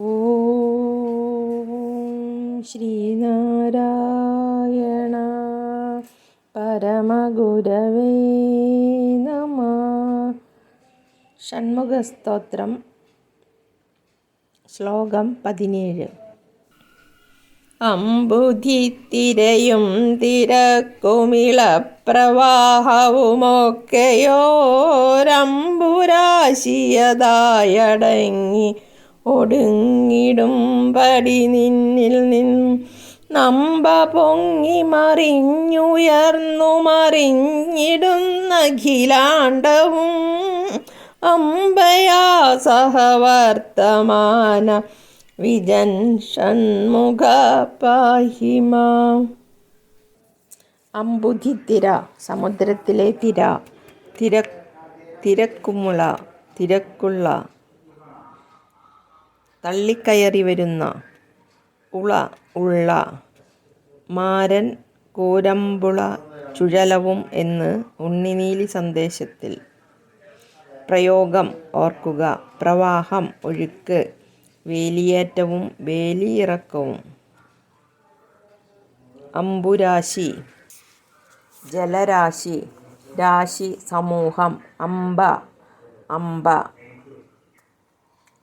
ഓം ശ്രീനാരായണ പരമഗുരവേ നമ. ഷൺമുഖസ്തോത്രം ശ്ലോകം പതിനേഴ്. അമ്പുധിത്തിരയും തിരക്കുമിളപ്രവാഹവുമൊക്കെയോരമ്പുരാശിയതായടങ്ങി ഒടുങ്ങിടും പടി നിന്നിൽ നിന്നും നമ്പ പൊങ്ങി മറിഞ്ഞുയർന്നു മറിഞ്ഞിടുന്നഖിലാണ്ടവും അമ്പയാ സഹവർത്തമാന വിജൻ ഷൺമുഖ പാഹിമ. അമ്പുധിത്തിര സമുദ്രത്തിലെ തിര. തിര തിരക്കുമുള തിരക്കുള്ള തള്ളിക്കയറി വരുന്ന ഉള ഉള്ള മാരൻ കോരമ്പുള ചുഴലവും എന്ന് ഉണ്ണിനീലി സന്ദേശത്തിൽ പ്രയോഗം ഓർക്കുക. പ്രവാഹം ഒഴുക്ക് വേലിയേറ്റവും വേലിയിറക്കവും. അമ്പുരാശി ജലരാശി രാശി സമൂഹം അമ്പ അമ്പ.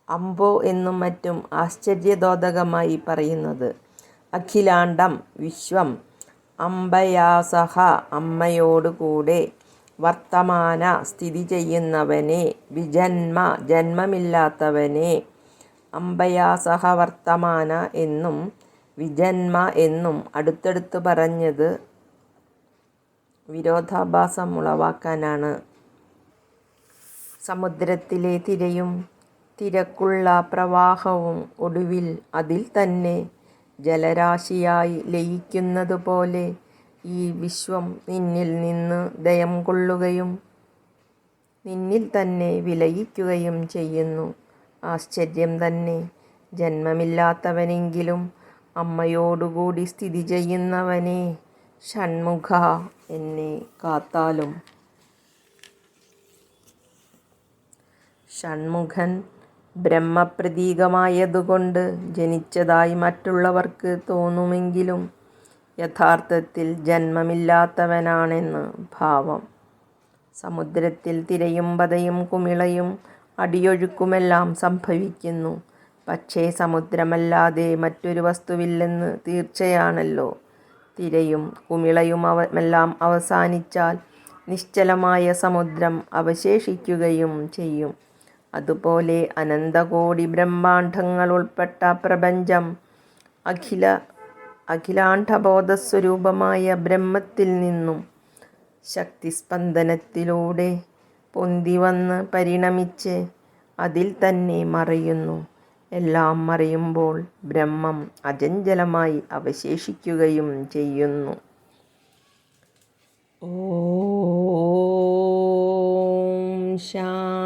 അമ്പോ എന്നും മറ്റും ആശ്ചര്യദോതകമായി പറയുന്നത്. അഖിലാണ്ടം വിശ്വം അംബയാസഹ അമ്മയോടുകൂടെ വർത്തമാന സ്ഥിതി ചെയ്യുന്നവനെ വിജന്മ ജന്മമില്ലാത്തവനെ അംബയാസഹ വർത്തമാന എന്നും വിജന്മ എന്നും അടുത്തടുത്ത് പറഞ്ഞത് വിരോധാഭാസം ഉളവാക്കാനാണ്. സമുദ്രത്തിലെ തിരയും തിരക്കുള്ള പ്രവാഹവും ഒടുവിൽ അതിൽ തന്നെ ജലരാശിയായി ലയിക്കുന്നതുപോലെ ഈ വിശ്വം നിന്നിൽ നിന്ന് ദയം കൊള്ളുകയും നിന്നിൽ തന്നെ വിലയിക്കുകയും ചെയ്യുന്നു. ആശ്ചര്യം തന്നെ. ജന്മമില്ലാത്തവനെങ്കിലും അമ്മയോടുകൂടി സ്ഥിതി ചെയ്യുന്നവനെ ഷൺമുഖ എന്നെ കാത്താലും. ഷൺമുഖൻ ബ്രഹ്മപ്രതീകമായതുകൊണ്ട് ജനിച്ചതായി മറ്റുള്ളവർക്ക് തോന്നുമെങ്കിലും യഥാർത്ഥത്തിൽ ജന്മമില്ലാത്തവനാണെന്ന് ഭാവം. സമുദ്രത്തിൽ തിരയും പതയും കുമിളയും അടിയൊഴുക്കുമെല്ലാം സംഭവിക്കുന്നു. പക്ഷേ സമുദ്രമല്ലാതെ മറ്റൊരു വസ്തുവില്ലെന്ന് തീർച്ചയാണല്ലോ. തിരയും കുമിളയും അവ എല്ലാം അവസാനിച്ചാൽ നിശ്ചലമായ സമുദ്രം അവശേഷിക്കുകയും ചെയ്യും. അതുപോലെ അനന്തകോടി ബ്രഹ്മാണ്ഡങ്ങൾ ഉൾപ്പെട്ട പ്രപഞ്ചം അഖില അഖിലാണ്ഡബോധസ്വരൂപമായ ബ്രഹ്മത്തിൽ നിന്നും ശക്തിസ്പന്ദനത്തിലൂടെ പൊന്തി വന്ന് പരിണമിച്ച് അതിൽ തന്നെ മറയുന്നു. എല്ലാം മറയുമ്പോൾ ബ്രഹ്മം അജഞ്ചലമായി അവശേഷിക്കുകയും ചെയ്യുന്നു. ഓം